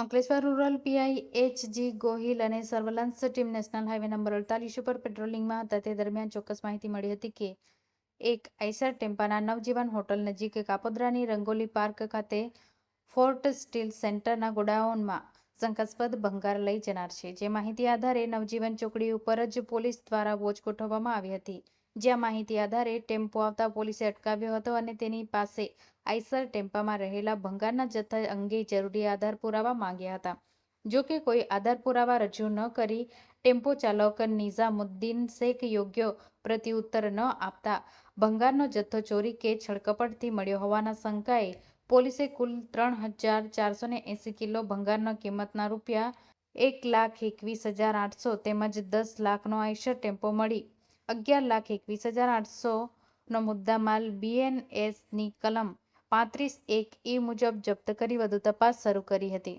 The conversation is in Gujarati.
Ankleshwar rural PI H G Gohil અને surveillance team national highway number અડતાલીસ ઉપર પેટ્રોલિંગમાં હતા. તે દરમિયાન ચોક્કસ માહિતી મળી હતી કે એક આઈસર ટેમ્પાના નવજીવન હોટલ નજીક કાપોદ્રાની રંગોલી પાર્ક ખાતે ફોર્ટ સ્ટીલ સેન્ટરના ગોડાઉનમાં શંકાસ્પદ ભંગાર લઈ જનાર છે. જે માહિતી આધારે નવજીવન ચોકડી ઉપર જ પોલીસ દ્વારા વોચ ગોઠવવામાં આવી હતી. જ્યાં માહિતી આધારે ટેમ્પો આવતા પોલીસે અટકાવ્યો હતો અને તેની પાસે આઈસર ટેમ્પામાં રહેલા ભંગારના જથ્થા અંગે જરૂરી આધાર પુરાવા માંગ્યા હતા. જોકે કોઈ આધાર પુરાવા રજૂ ન કરી ટેમ્પો ચાલક નિઝામુદ્દીન શેખ યોગ્ય પ્રત્યુત્તર ન આપતા ભંગારનો જથ્થો ચોરી કે છળકપટથી મળ્યો હોવાના શંકાએ પોલીસે કુલ ત્રણ હજાર ચારસો ને એંસી કિલો ભંગારના કિંમતના રૂપિયા એક લાખ એકવીસ હજાર આઠસો તેમજ દસ લાખનો આઈસર ટેમ્પો મળી અગિયાર લાખ એકવીસ હજાર આઠસોનો મુદ્દામાલ બીએનએસની કલમ પાંત્રીસ એક એ મુજબ જપ્ત કરી વધુ તપાસ શરૂ કરી હતી.